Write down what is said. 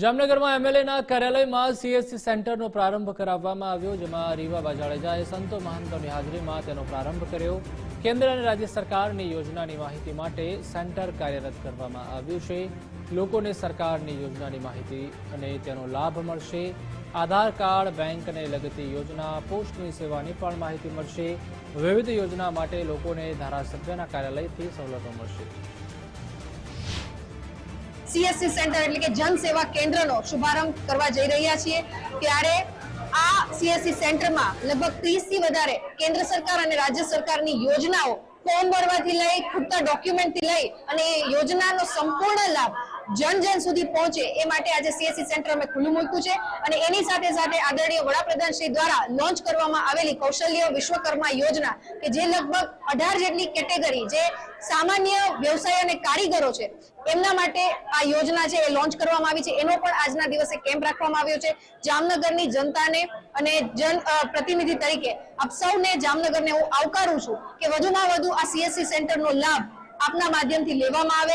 જામનગરમાં એમએલએના કાર્યાલયમાં સીએસસી સેન્ટરનો પ્રારંભ કરાવવામાં આવ્યો, જેમાં રીવાબા જાડેજાએ સંતો મહંતોની હાજરીમાં તેનો પ્રારંભ કર્યો. કેન્દ્ર અને રાજ્ય સરકારની યોજનાની માહિતી માટે સેન્ટર કાર્યરત કરવામાં આવ્યું છે. લોકોને સરકારની યોજનાની માહિતી અને તેનો લાભ મળશે. આધાર કાર્ડ બેંકને લગતી યોજના, પોસ્ટની સેવાની પણ માહિતી મળશે. વિવિધ યોજના માટે લોકોને ધારાસભ્યના કાર્યાલયથી સવલતો મળશે. સીએસસી સેન્ટર એટલે કે જન સેવા કેન્દ્રનો શુભારંભ કરવા જઈ રહ્યા છીએ. ત્યારે આ સીએસસી સેન્ટરમાં લગભગ 30 થી વધારે કેન્દ્ર સરકાર અને રાજ્ય સરકારની યોજનાઓ ફોર્મ ભરવાથી લઈ, ખૂટતા ડોક્યુમેન્ટથી લઈ અને યોજનાનો સંપૂર્ણ લાભ જન જન સુધી પહોંચે એ માટે આજે સીએસસી સેન્ટર અમે ખુલ્લું મૂક્યું છે. અને એની સાથે સાથે આદરણીય વડાપ્રધાન શ્રી દ્વારા લોન્ચ કરવામાં આવેલી કૌશલ્ય વિશ્વકર્મા યોજના, કે જે લગભગ અઢાર જેટલી કેટેગરી જે સામાન્ય વ્યવસાય અને કારીગરો છે, એમના માટે આ યોજના છે એ લોન્ચ કરવામાં આવી છે. એનો પણ આજના દિવસે કેમ્પ રાખવામાં આવ્યો છે. જામનગરની જનતાને અને જન પ્રતિનિધિ તરીકે આપ સૌને જામનગરને હું આવકારું છું કે વધુમાં વધુ આ સીએસસી સેન્ટરનો લાભ આપના માધ્યમથી લેવામાં આવે.